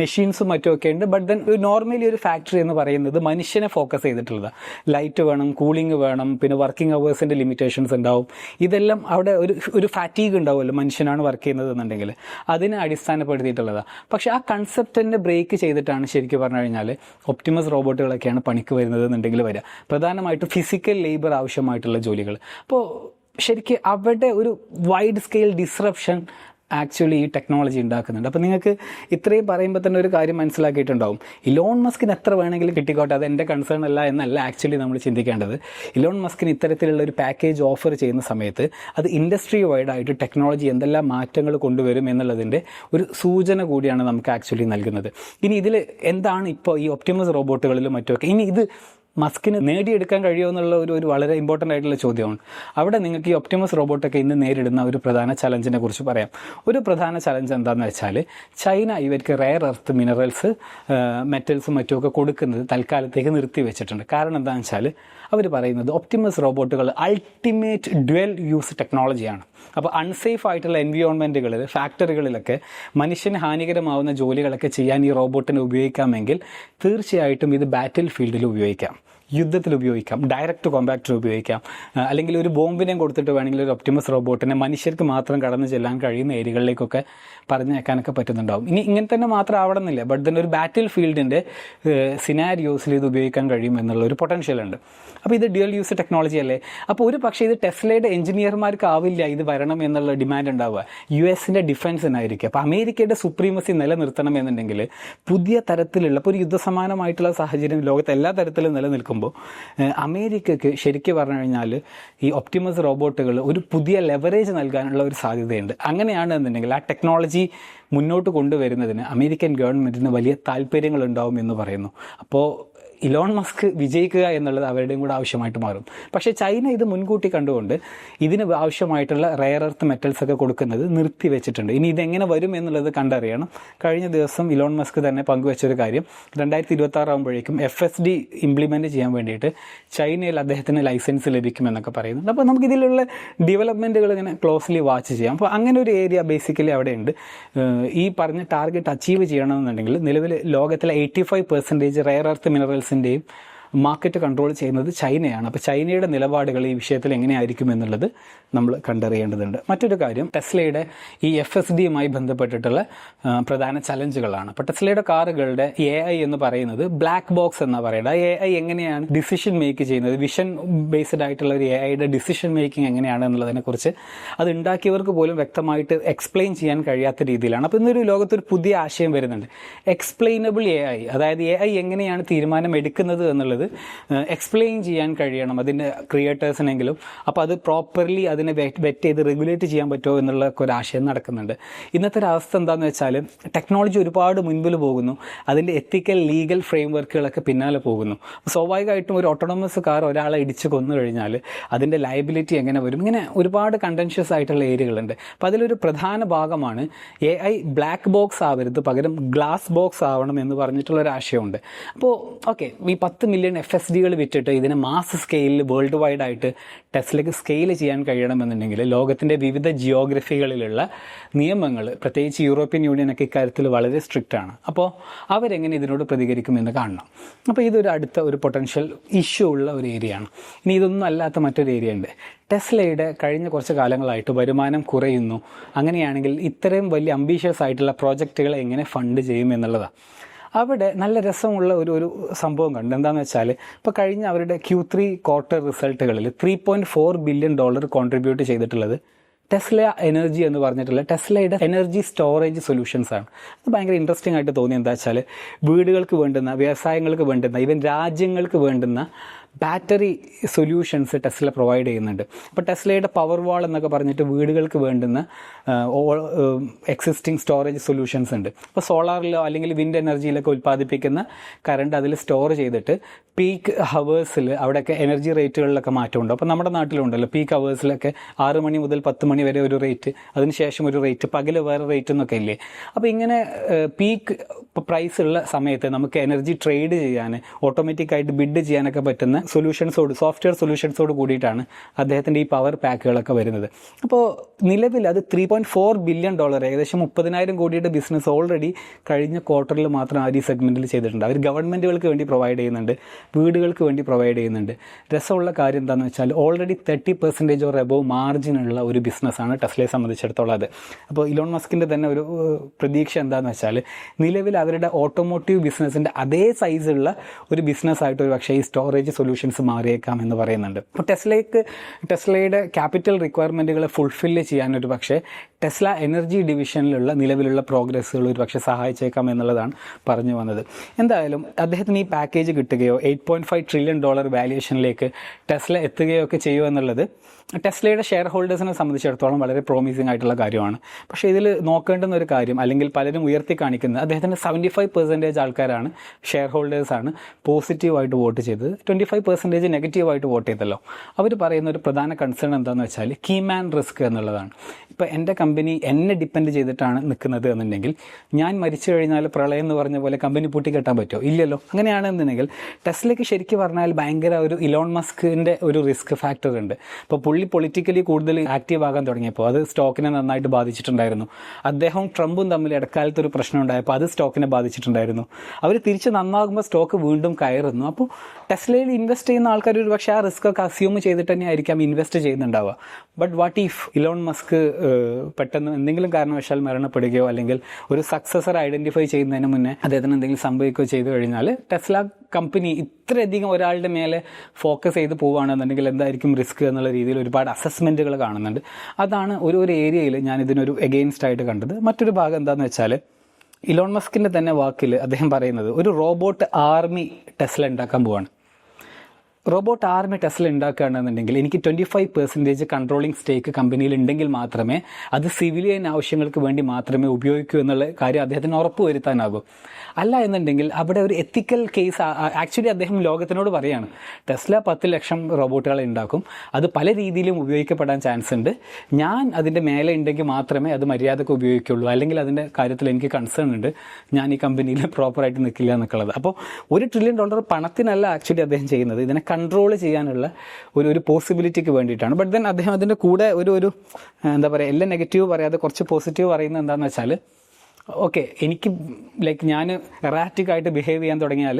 മെഷീൻസും മറ്റുമൊക്കെ ഉണ്ട്. ബട്ട് ദെൻ നോർമലി ഒരു ഫാക്ടറി എന്ന് പറയുന്നത് മനുഷ്യനെ ഫോക്കസ് ചെയ്തിട്ടുള്ളതാണ് ലൈറ്റ് വേണം കൂളിംഗ് വേണം പിന്നെ വർക്കിംഗ് അവേഴ്സിന്റെ ലിമിറ്റേഷൻസ് ഉണ്ടാവും. ഇതെല്ലാം അവിടെ ഒരു ഒരു ഫാറ്റീഗ് ഉണ്ടാവുമല്ലോ മനുഷ്യനാണ് വർക്ക് ചെയ്യുന്നത് എന്നുണ്ടെങ്കിൽ അതിനെ അടിസ്ഥാനപ്പെടുത്തിയിട്ടുള്ളതാണ് പക്ഷേ ആ കൺസെപ്റ്റിനെ ബ്രേക്ക് ചെയ്തിട്ടാണ് ശരിക്കും പറഞ്ഞു കഴിഞ്ഞാൽ ഒപ്റ്റിമസ് റോബോട്ടുകളൊക്കെയാണ് പണിക്ക് വരുന്നത് എന്നുണ്ടെങ്കിൽ വരിക. പ്രധാനമായിട്ടും ഫിസിക്കൽ ലേബർ ആവശ്യമായിട്ടുള്ള ജോലികൾ അപ്പോൾ ശരിക്കും അവിടെ ഒരു വൈഡ് സ്കെയിൽ ഡിസ്റപ്ഷൻ ആക്ച്വലി ഈ ടെക്നോളജി ഉണ്ടാക്കുന്നുണ്ട്. അപ്പോൾ നിങ്ങൾക്ക് ഇത്രയും പറയുമ്പോൾ തന്നെ ഒരു കാര്യം മനസ്സിലാക്കിയിട്ടുണ്ടാവും. ഇലോൺ മസ്കിന് എത്ര വേണമെങ്കിലും കിട്ടിക്കോട്ടെ അത് എന്റെ കൺസേൺ അല്ല എന്നല്ല ആക്ച്വലി നമ്മൾ ചിന്തിക്കേണ്ടത്. ഇലോൺ മസ്കിന് ഇത്തരത്തിലുള്ള ഒരു പാക്കേജ് ഓഫർ ചെയ്യുന്ന സമയത്ത് അത് ഇൻഡസ്ട്രി വൈഡ് ആയിട്ട് ടെക്നോളജി എന്തെല്ലാം മാറ്റങ്ങൾ കൊണ്ടുവരും എന്നുള്ളതിന്റെ ഒരു സൂചന കൂടിയാണ് നമുക്ക് ആക്ച്വലി നൽകുന്നത്. ഇനി ഇതിൽ എന്താണ് ഇപ്പോൾ ഈ ഒപ്റ്റിമസ് റോബോട്ടുകളിലും മറ്റുമൊക്കെ? ഇനി ഇത് മസ്കിന് നേടിയെടുക്കാൻ കഴിയുമോ എന്നുള്ള ഒരു ഒരു വളരെ ഇമ്പോർട്ടന്റ് ആയിട്ടുള്ള ചോദ്യമാണ്. അവിടെ നിങ്ങൾക്ക് ഈ ഒപ്റ്റിമസ് റോബോട്ടൊക്കെ ഇന്ന് നേരിടുന്ന ഒരു പ്രധാന ചലഞ്ചിനെ കുറിച്ച് പറയാം. ഒരു പ്രധാന ചലഞ്ച് എന്താണെന്ന് വെച്ചാൽ ചൈന ഇവർക്ക് റെയർ എർത്ത് മിനറൽസ് മെറ്റൽസും മറ്റുമൊക്കെ കൊടുക്കുന്നത് തൽക്കാലത്തേക്ക് നിർത്തി വെച്ചിട്ടുണ്ട് കാരണം എന്താണെന്ന് വെച്ചാൽ അവർ പറയുന്നത് ഒപ്റ്റിമസ് റോബോട്ടുകൾ അൾട്ടിമേറ്റ് ഡ്വൽ യൂസ് ടെക്നോളജിയാണ്. അപ്പോൾ അൺസേഫ് ആയിട്ടുള്ള എൻവിയോൺമെന്റുകളിൽ ഫാക്ടറികളിലൊക്കെ മനുഷ്യന് ഹാനികരമാവുന്ന ജോലികളൊക്കെ ചെയ്യാൻ ഈ റോബോട്ടിനെ ഉപയോഗിക്കാമെങ്കിൽ തീർച്ചയായിട്ടും ഇത് ബാറ്റിൽ ഫീൽഡിൽ ഉപയോഗിക്കാം. യുദ്ധത്തിൽ ഉപയോഗിക്കാം ഡയറക്റ്റ് കോമ്പാക്റ്റർ ഉപയോഗിക്കാം. അല്ലെങ്കിൽ ഒരു ബോംബിനെ കൊടുത്തിട്ട് വേണമെങ്കിൽ ഒരു ഒപ്റ്റിമസ് റോബോട്ടിനെ മനുഷ്യർക്ക് മാത്രം കടന്നു ചെല്ലാൻ കഴിയുന്ന ഏരിയകളിലേക്കൊക്കെ പറഞ്ഞേക്കാനൊക്കെ പറ്റുന്നുണ്ടാവും. ഇനി ഇങ്ങനെ തന്നെ മാത്രം ആവണമെന്നില്ല ബട്ട് തന്നെ ഒരു ബാറ്റിൽ ഫീൽഡിന്റെ സിനാരിയോസിൽ ഇത് ഉപയോഗിക്കാൻ കഴിയും എന്നുള്ള ഒരു പൊട്ടൻഷ്യൽ ഉണ്ട്. അപ്പോൾ ഇത് ഡ്യുവൽ യൂസ് ടെക്നോളജി അല്ലേ? അപ്പോൾ ഒരു പക്ഷേ ഇത് ടെസ്ലയുടെ എഞ്ചിനീയർമാർക്ക് ആവില്ല ഇത് വരണം എന്നുള്ള ഡിമാൻഡ് ഉണ്ടാവുക. യു എസിന്റെ ഡിഫൻസിനായിരിക്കും അപ്പോൾ അമേരിക്കയുടെ സുപ്രീമസി നിലനിർത്തണം എന്നുണ്ടെങ്കിൽ പുതിയ തരത്തിലുള്ള ഇപ്പോൾ ഒരു യുദ്ധസമാനമായിട്ടുള്ള സാഹചര്യം ലോകത്തെ എല്ലാ തരത്തിലും നിലനിൽക്കുമ്പോൾ ഏഹ്, അമേരിക്കയ്ക്ക് ശരിക്കും പറഞ്ഞു കഴിഞ്ഞാൽ ഈ ഒപ്റ്റിമസ് റോബോട്ടുകൾ ഒരു പുതിയ ലെവറേജ് നൽകാനുള്ള ഒരു സാധ്യതയുണ്ട്. അങ്ങനെയാണ് എന്നുണ്ടെങ്കിൽ ആ ടെക്നോളജി മുന്നോട്ട് കൊണ്ടുവരുന്നതിന് അമേരിക്കൻ ഗവൺമെന്റിന് വലിയ താല്പര്യങ്ങളുണ്ടാവും എന്ന് പറയുന്നു. അപ്പോൾ ഇലോൺ മസ്ക് വിജയിക്കുക എന്നുള്ളത് അവരുടെയും കൂടെ ആവശ്യമായിട്ട് മാറും. പക്ഷേ ചൈന ഇത് മുൻകൂട്ടി കണ്ടുകൊണ്ട് ഇതിന് ആവശ്യമായിട്ടുള്ള റെയർ എർത്ത് മെറ്റൽസ് ഒക്കെ കൊടുക്കുന്നത് നിർത്തി വെച്ചിട്ടുണ്ട്. ഇനി ഇതെങ്ങനെ വരും എന്നുള്ളത് കണ്ടറിയണം. കഴിഞ്ഞ ദിവസം ഇലോൺ മസ്ക് തന്നെ പങ്കുവച്ചൊരു കാര്യം. രണ്ടായിരത്തി ഇരുപത്തി ആറാകുമ്പോഴേക്കും എഫ് എസ് ഡി ഇംപ്ലിമെന്റ് ചെയ്യാൻ വേണ്ടിയിട്ട് ചൈനയിൽ അദ്ദേഹത്തിന് ലൈസൻസ് ലഭിക്കുമെന്നൊക്കെ പറയുന്നുണ്ട്. അപ്പോൾ നമുക്ക് ഇതിലുള്ള ഡെവലപ്മെന്റുകൾ ഇങ്ങനെ ക്ലോസ്ലി വാച്ച് ചെയ്യാം. അപ്പോൾ അങ്ങനെ ഒരു ഏരിയ ബേസിക്കലി അവിടെയുണ്ട്. ഈ പറഞ്ഞ ടാർഗറ്റ് അച്ചീവ് ചെയ്യണമെന്നുണ്ടെങ്കിൽ നിലവിൽ ലോകത്തിലെ eighty five percentage rare earth മിനറൽസിൻ്റെയും market control ചെയ്യുന്നത് ചൈനയാണ്. അപ്പോൾ ചൈനയുടെ നിലപാടുകൾ ഈ വിഷയത്തിൽ എങ്ങനെയായിരിക്കും എന്നുള്ളത് നമ്മൾ കണ്ടറിയേണ്ടതുണ്ട്. മറ്റൊരു കാര്യം ടെസ്ലയുടെ ഈ എഫ് എസ് ഡിയുമായി ബന്ധപ്പെട്ടിട്ടുള്ള പ്രധാന ചലഞ്ചുകളാണ്. അപ്പോൾ ടെസ്ലയുടെ കാറുകളുടെ എ ഐ എന്ന് പറയുന്നത് ബ്ലാക്ക് ബോക്സ് എന്നാണ് പറയുന്നത്. എ ഐ എങ്ങനെയാണ് ഡിസിഷൻ മേക്ക് ചെയ്യുന്നത്? വിഷൻ ബേസ്ഡ് ആയിട്ടുള്ള ഒരു എ ഐയുടെ ഡിസിഷൻ മേക്കിംഗ് എങ്ങനെയാണ് എന്നുള്ളതിനെക്കുറിച്ച് അത് ഉണ്ടാക്കിയവർക്ക് പോലും വ്യക്തമായിട്ട് എക്സ്പ്ലെയിൻ ചെയ്യാൻ കഴിയാത്ത രീതിയിലാണ്. അപ്പോൾ ഇന്നൊരു ലോകത്തൊരു പുതിയ ആശയം വരുന്നുണ്ട്. എക്സ്പ്ലെയിനബിൾ എ ഐ അതായത് എ ഐ എങ്ങനെയാണ് തീരുമാനം എടുക്കുന്നത് എന്നുള്ളത് എക്സ്പ്ലെയിൻ ചെയ്യാൻ കഴിയണം അതിന്റെ ക്രിയേറ്റേഴ്സിനെങ്കിലും അപ്പോൾ അത് പ്രോപ്പർലി അതിനെ വെറ്റ് ചെയ്ത് റെഗുലേറ്റ് ചെയ്യാൻ പറ്റുമോ എന്നുള്ള ഒരു ആശയം നടക്കുന്നുണ്ട്. ഇന്നത്തെ ഒരു അവസ്ഥ എന്താണെന്ന് വെച്ചാൽ ടെക്നോളജി ഒരുപാട് മുൻപിൽ പോകുന്നു. അതിന്റെ എത്തിക്കൽ ലീഗൽ ഫ്രെയിം വർക്കുകളൊക്കെ പിന്നാലെ പോകുന്നു. സ്വാഭാവികമായിട്ടും ഒരു ഓട്ടോണമസ് കാർ ഒരാളെ ഇടിച്ച് കൊന്നു കഴിഞ്ഞാൽ അതിന്റെ ലയബിലിറ്റി എങ്ങനെ വരും? ഇങ്ങനെ ഒരുപാട് കണ്ടൻഷ്യസ് ആയിട്ടുള്ള ഏരിയകളുണ്ട്. അപ്പോൾ അതിലൊരു പ്രധാന ഭാഗമാണ് എ ഐ ബ്ലാക്ക് ബോക്സ് ആവരുത് പകരം ഗ്ലാസ് ബോക്സ് ആവണം എന്ന് പറഞ്ഞിട്ടുള്ള ഒരു ആശയമുണ്ട്. അപ്പോൾ ഓക്കെ ഈ പത്ത് മില്യൺ എഫ് എസ് ഡികൾ വിറ്റിട്ട് ഇതിനെ മാസ് സ്കെയിലിൽ വേൾഡ് വൈഡ് ആയിട്ട് ടെസ്ലയ്ക്ക് സ്കെയിൽ ചെയ്യാൻ കഴിയണമെന്നുണ്ടെങ്കിൽ ലോകത്തിന്റെ വിവിധ ജിയോഗ്രഫികളിലുള്ള നിയമങ്ങൾ പ്രത്യേകിച്ച് യൂറോപ്യൻ യൂണിയനൊക്കെ ഇക്കാര്യത്തിൽ വളരെ സ്ട്രിക്റ്റ് ആണ്. അപ്പോൾ അവരെങ്ങനെ ഇതിനോട് പ്രതികരിക്കുമെന്ന് കാണണം. അപ്പോൾ ഇതൊരു അടുത്ത ഒരു പൊട്ടൻഷ്യൽ ഇഷ്യൂ ഉള്ള ഒരു ഏരിയയാണ് ഇനി ഇതൊന്നും അല്ലാത്ത മറ്റൊരു ഏരിയ ഉണ്ട്. ടെസ്ലയുടെ കഴിഞ്ഞ കുറച്ച് കാലങ്ങളായിട്ട് വരുമാനം കുറയുന്നു. അങ്ങനെയാണെങ്കിൽ ഇത്രയും വലിയ അംബീഷ്യസ് ആയിട്ടുള്ള പ്രോജക്റ്റുകൾ എങ്ങനെ ഫണ്ട് ചെയ്യും എന്നുള്ളതാണ് അവിടെ നല്ല രസമുള്ള ഒരു ഒരു സംഭവം കണ്ടു. എന്താണെന്ന് വെച്ചാൽ ഇപ്പോൾ കഴിഞ്ഞ അവരുടെ Q three quarter റിസൾട്ടുകളിൽ three point four billion dollar contribute ചെയ്തിട്ടുള്ളത് ടെസ്ല എനർജി എന്ന് പറഞ്ഞിട്ടുള്ള ടെസ്ലയുടെ എനർജി സ്റ്റോറേജ് സൊല്യൂഷൻസ് ആണ്. അത് ഭയങ്കര ഇൻട്രസ്റ്റിംഗ് ആയിട്ട് തോന്നി എന്താ വെച്ചാൽ വീടുകൾക്ക് വേണ്ടുന്ന വ്യവസായങ്ങൾക്ക് വേണ്ടുന്ന ഈവൻ രാജ്യങ്ങൾക്ക് വേണ്ടുന്ന ബാറ്ററി സൊല്യൂഷൻസ് ടെസ്ല പ്രൊവൈഡ് ചെയ്യുന്നുണ്ട്. അപ്പോൾ ടെസ്ലയുടെ പവർ വാൾ എന്നൊക്കെ പറഞ്ഞിട്ട് വീടുകൾക്ക് വേണ്ടുന്ന എക്സിസ്റ്റിംഗ് സ്റ്റോറേജ് സൊല്യൂഷൻസ് ഉണ്ട്. അപ്പോൾ സോളാറിലോ അല്ലെങ്കിൽ വിൻഡ് എനർജിയിലൊക്കെ ഉൽപ്പാദിപ്പിക്കുന്ന കറണ്ട് അതിൽ സ്റ്റോർ ചെയ്തിട്ട് പീക്ക് ഹവേഴ്സിൽ അവിടെയൊക്കെ എനർജി റേറ്റുകളിലൊക്കെ മാറ്റമുണ്ട്. അപ്പോൾ നമ്മുടെ നാട്ടിലുണ്ടല്ലോ പീക്ക് ഹവേഴ്സിലൊക്കെ ആറ് മണി മുതൽ പത്ത് മണി വരെ ഒരു റേറ്റ് അതിനുശേഷം ഒരു റേറ്റ് പകൽ വേറെ റേറ്റ് എന്നൊക്കെ ഇല്ലേ? അപ്പോൾ ഇങ്ങനെ പീക്ക് പ്രൈസ് ഉള്ള സമയത്ത് നമുക്ക് എനർജി ട്രേഡ് ചെയ്യാൻ ഓട്ടോമാറ്റിക്കായിട്ട് ബിഡ് ചെയ്യാനൊക്കെ പറ്റുന്ന സൊല്യൂഷൻസോട് സോഫ്റ്റ്വെയർ സൊല്യൂഷൻസോട് കൂടിയിട്ടാണ് അദ്ദേഹത്തിന്റെ ഈ പവർ പാക്കുകളൊക്കെ വരുന്നത്. അപ്പോൾ നിലവിൽ അത് three point four billion dollar ഏകദേശം മുപ്പതിനായിരം കോടിയുടെ ബിസിനസ് ഓൾറെഡി കഴിഞ്ഞ ക്വാർട്ടറിൽ മാത്രം ആ ഈ സെഗ്മെന്റിൽ ചെയ്തിട്ടുണ്ട്. അവർ ഗവൺമെന്റുകൾക്ക് വേണ്ടി പ്രൊവൈഡ് ചെയ്യുന്നുണ്ട് വീടുകൾക്ക് വേണ്ടി പ്രൊവൈഡ് ചെയ്യുന്നുണ്ട്. രസമുള്ള കാര്യം എന്താണെന്ന് വെച്ചാൽ already thirty percentage or above മാർജിനുള്ള ഒരു ബിസിനസ്സാണ് ടെസ്ലയെ സംബന്ധിച്ചിടത്തോളം അത്. അപ്പോൾ ഇലോൺ മസ്കിന്റെ തന്നെ ഒരു പ്രതീക്ഷ എന്താണെന്ന് വെച്ചാൽ നിലവിൽ അവരുടെ ഓട്ടോമോട്ടീവ് ബിസിനസ്സിന്റെ അതേ സൈസുള്ള ഒരു ബിസിനസ്സായിട്ട് ഒരു പക്ഷേ ഈ സ്റ്റോറേജ് സൊല്യൂഷൻസ് മാറിയേക്കാം എന്ന് പറയുന്നുണ്ട്. അപ്പോൾ ടെസ്ലയ്ക്ക് ടെസ്ലയുടെ ക്യാപിറ്റൽ റിക്വയർമെന്റുകളെ ഫുൾഫില്ല് ചെയ്യാൻ ഒരു പക്ഷേ ടെസ്ല എനർജി ഡിവിഷനിലുള്ള നിലവിലുള്ള പ്രോഗ്രസ്സുകൾ ഒരു പക്ഷേ സഹായിച്ചേക്കാം എന്നുള്ളതാണ് പറഞ്ഞു വന്നത്. എന്തായാലും അദ്ദേഹത്തിന് ഈ package കിട്ടുകയോ eight point five trillion dollar വാല്യുവേഷനിലേക്ക് Tesla എത്തുകയോ ഒക്കെ ചെയ്യുമോ എന്നുള്ളത് ടെസ്ലയുടെ ഷെയർ ഹോൾഡേഴ്സിനെ സംബന്ധിച്ചിടത്തോളം വളരെ പ്രോമിസിംഗ് ആയിട്ടുള്ള കാര്യമാണ്. പക്ഷേ ഇതിൽ നോക്കേണ്ടുന്ന ഒരു കാര്യം അല്ലെങ്കിൽ പലരും ഉയർത്തി കാണിക്കുന്നത് അദ്ദേഹത്തിന്റെ സെവന്റി ഫൈവ് പെർസെന്റേജ് ആൾക്കാരാണ് ഷെയർ ഹോൾഡേഴ്സാണ് പോസിറ്റീവായിട്ട് വോട്ട് ചെയ്തത്. ട്വന്റി ഫൈവ് പെർസെന്റേജ് നെഗറ്റീവായിട്ട് വോട്ട് ചെയ്തല്ലോ. അവർ പറയുന്ന ഒരു പ്രധാന കൺസേൺ എന്താണെന്ന് വെച്ചാൽ കീമാൻ റിസ്ക് എന്നുള്ളതാണ്. ഇപ്പോൾ എന്റെ കമ്പനി എന്നെ ഡിപ്പെൻഡ് ചെയ്തിട്ടാണ് നിൽക്കുന്നത് എന്നുണ്ടെങ്കിൽ ഞാൻ മരിച്ചു കഴിഞ്ഞാൽ പ്രളയം എന്ന് പറഞ്ഞ പോലെ കമ്പനി പൂട്ടി കെട്ടാൻ പറ്റുമോ? ഇല്ലല്ലോ. അങ്ങനെയാണെന്നുണ്ടെങ്കിൽ ടെസ്ലയ്ക്ക് ശരിക്കും പറഞ്ഞാൽ ഭയങ്കര ഒരു ഇലോൺ മസ്കിന്റെ ഒരു റിസ്ക് ഫാക്ടർ ഉണ്ട്. ഇപ്പോൾ പുള്ളി പൊളിറ്റിക്കലി കൂടുതൽ ആക്റ്റീവ് ആകാൻ തുടങ്ങിയപ്പോൾ അത് സ്റ്റോക്കിനെ നന്നായിട്ട് ബാധിച്ചിട്ടുണ്ടായിരുന്നു. അദ്ദേഹവും ട്രംപും തമ്മിൽ ഇടക്കാലത്ത് ഒരു പ്രശ്നം ഉണ്ടായപ്പോൾ അത് സ്റ്റോക്കിനെ ബാധിച്ചിട്ടുണ്ടായിരുന്നു. അവർ തിരിച്ച് നന്നാകുമ്പോൾ സ്റ്റോക്ക് വീണ്ടും കയറുന്നു. അപ്പോൾ ടെസ്ലയിൽ ഇൻവെസ്റ്റ് ചെയ്യുന്ന ആൾക്കാർ ഒരു പക്ഷേ ആ റിസ്ക് ഒക്കെ അസ്യൂം ചെയ്തിട്ട് തന്നെ ആയിരിക്കാം invest ചെയ്യുന്നുണ്ടാവുക. But what if Elon Musk പെട്ടെന്ന് എന്തെങ്കിലും കാരണവശാൽ മരണപ്പെടുകയോ അല്ലെങ്കിൽ ഒരു സക്സസർ ഐഡന്റിഫൈ ചെയ്യുന്നതിന് മുന്നേ അദ്ദേഹത്തിന് എന്തെങ്കിലും സംഭവിക്കുകയോ ചെയ്തു കഴിഞ്ഞാൽ ടെസ്ല കമ്പനി ഇത്രയധികം ഒരാളുടെ മേലെ ഫോക്കസ് ചെയ്ത് പോവുകയാണെന്നുണ്ടെങ്കിൽ എന്തായിരിക്കും റിസ്ക് എന്നുള്ള രീതിയിൽ ഒരുപാട് അസസ്മെന്റുകൾ കാണുന്നുണ്ട്. അതാണ് ഒരു ഒരു ഏരിയയിൽ ഞാൻ ഇതിനൊരു എഗെയിൻസ്റ്റ് ആയിട്ട് കണ്ടത്. മറ്റൊരു ഭാഗം എന്താണെന്ന് വെച്ചാൽ ഇലോൺ മസ്കിന്റെ തന്നെ വാക്കിൽ അദ്ദേഹം പറയുന്നത് ഒരു റോബോട്ട് ആർമി ടെസ്ല ഉണ്ടാക്കാൻ പോവാണ്. റോബോട്ട് ആർമി ടെസ്ല ഉണ്ടാക്കുകയാണെന്നുണ്ടെങ്കിൽ എനിക്ക് twenty five percentage controlling stake കമ്പനിയിൽ ഉണ്ടെങ്കിൽ മാത്രമേ അത് സിവിലിയൻ ആവശ്യങ്ങൾക്ക് വേണ്ടി മാത്രമേ ഉപയോഗിക്കൂ എന്നുള്ള കാര്യം അദ്ദേഹത്തിന് ഉറപ്പ് വരുത്താനാകൂ. അല്ല എന്നുണ്ടെങ്കിൽ അവിടെ ഒരു എത്തിക്കൽ കേസ് ആക്ച്വലി അദ്ദേഹം ലോകത്തിനോട് പറയാണ് ടെസ്ല പത്ത് ലക്ഷം റോബോട്ടുകളെ ഉണ്ടാക്കും അത് പല രീതിയിലും ഉപയോഗിക്കപ്പെടാൻ ചാൻസ് ഉണ്ട്. ഞാൻ അതിന്റെ മേലെ ഉണ്ടെങ്കിൽ മാത്രമേ അത് മര്യാദയ്ക്ക് ഉപയോഗിക്കുള്ളൂ. അല്ലെങ്കിൽ അതിന്റെ കാര്യത്തിൽ എനിക്ക് കൺസേൺ ഉണ്ട്. ഞാൻ ഈ കമ്പനിയിൽ പ്രോപ്പറായിട്ട് നിൽക്കില്ല എന്നുള്ളത്. അപ്പോൾ ഒരു ട്രില്യൺ ഡോളർ പണത്തിനല്ല ആക്ച്വലി അദ്ദേഹം ചെയ്യുന്നത്. ഇതിനെ കൺട്രോൾ ചെയ്യാനുള്ള ഒരു ഒരു പോസിബിലിറ്റിക്ക് വേണ്ടിയിട്ടാണ്. ബട്ട് ദെൻ അദ്ദേഹം അതിന്റെ കൂടെ ഒരു ഒരു എന്താ പറയുക എല്ലാം നെഗറ്റീവ് പറയാതെ കുറച്ച് പോസിറ്റീവ് പറയുന്നത് എന്താണെന്ന് വെച്ചാൽ ഓക്കെ എനിക്ക് ലൈക്ക് ഞാൻ എറാറ്റിക് ആയിട്ട് ബിഹേവ് ചെയ്യാൻ തുടങ്ങിയാൽ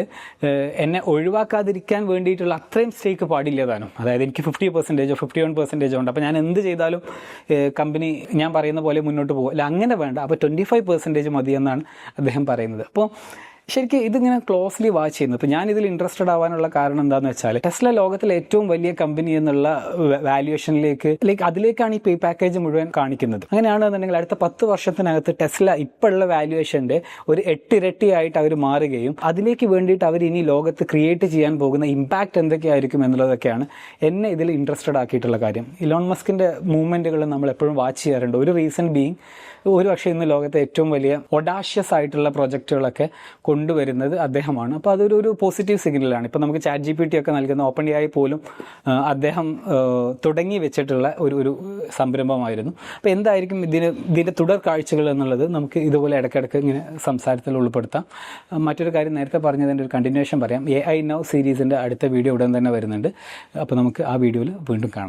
എന്നെ ഒഴിവാക്കാതിരിക്കാൻ വേണ്ടിയിട്ടുള്ള അത്രയും സ്റ്റേക്ക് പാടില്ല താനും. അതായത് എനിക്ക് ഫിഫ്റ്റി പെർസെന്റേജോ ഫിഫ്റ്റി വൺ പെർസെന്റേജോ ഉണ്ട്. അപ്പോൾ ഞാൻ എന്ത് ചെയ്താലും കമ്പനി ഞാൻ പറയുന്ന പോലെ മുന്നോട്ട് പോകും. അല്ല അങ്ങനെ വേണ്ട. അപ്പോൾ ട്വന്റി ഫൈവ് പെർസെന്റേജ് മതി എന്നാണ് അദ്ദേഹം പറയുന്നത്. അപ്പോൾ ശരിക്കും ഇതിങ്ങനെ ക്ലോസ്ലി വാച്ച് ചെയ്യുന്നു. ഇപ്പോൾ ഞാൻ ഇതിൽ ഇൻട്രസ്റ്റഡ് ആവാനുള്ള കാരണം എന്താണെന്ന് വെച്ചാൽ ടെസ്ല ലോകത്തിലെ ഏറ്റവും വലിയ കമ്പനി എന്നുള്ള വാല്യുവേഷനിലേക്ക് ലൈക്ക് അതിലേക്കാണ് ഈ പേ പാക്കേജ് മുഴുവൻ കാണിക്കുന്നത്. അങ്ങനെയാണെന്നുണ്ടെങ്കിൽ അടുത്ത പത്ത് വർഷത്തിനകത്ത് ടെസ്ല ഇപ്പോഴുള്ള വാല്യുവേഷന്റെ ഒരു എട്ടിരട്ടിയായിട്ട് അവർ മാറുകയും അതിലേക്ക് വേണ്ടിയിട്ട് അവർ ഇനി ലോകത്ത് ക്രിയേറ്റ് ചെയ്യാൻ പോകുന്ന ഇമ്പാക്റ്റ് എന്തൊക്കെയായിരിക്കും എന്നുള്ളതൊക്കെയാണ് എന്നെ ഇതിൽ ഇൻട്രസ്റ്റഡ് ആക്കിയിട്ടുള്ള കാര്യം. ഇലോൺ മസ്കിന്റെ മൂവ്മെന്റുകൾ നമ്മൾ എപ്പോഴും വാച്ച് ചെയ്യാറുണ്ട്. ഒരു റീസൺ ബീങ് ഒരു പക്ഷേ ഇന്ന് ലോകത്തെ ഏറ്റവും വലിയ ഒഡാഷ്യസ് ആയിട്ടുള്ള പ്രൊജക്റ്റുകളൊക്കെ കൊണ്ടുവരുന്നത് അദ്ദേഹമാണ്. അപ്പോൾ അതൊരു ഒരു പോസിറ്റീവ് സിഗ്നലാണ് ഇപ്പോൾ നമുക്ക് ചാറ്റ് ജി പി ടി ഒക്കെ നൽകുന്ന ഓപ്പൺ ആയി പോലും അദ്ദേഹം തുടങ്ങി വെച്ചിട്ടുള്ള ഒരു ഒരു സംരംഭമായിരുന്നു. അപ്പോൾ എന്തായിരിക്കും ഇതിന് ഇതിന്റെ തുടർ കാഴ്ചകൾ എന്നുള്ളത് നമുക്ക് ഇതുപോലെ ഇടയ്ക്കിടയ്ക്ക് ഇങ്ങനെ സംസാരത്തിൽ ഉൾപ്പെടുത്താം. മറ്റൊരു കാര്യം നേരത്തെ പറഞ്ഞതിന്റെ ഒരു കണ്ടിന്യൂഷൻ പറയാം. എ ഐ നൗ സീരീസിന്റെ അടുത്ത വീഡിയോ ഉടൻ തന്നെ വരുന്നുണ്ട്. അപ്പോൾ നമുക്ക് ആ വീഡിയോയിൽ വീണ്ടും കാണാം.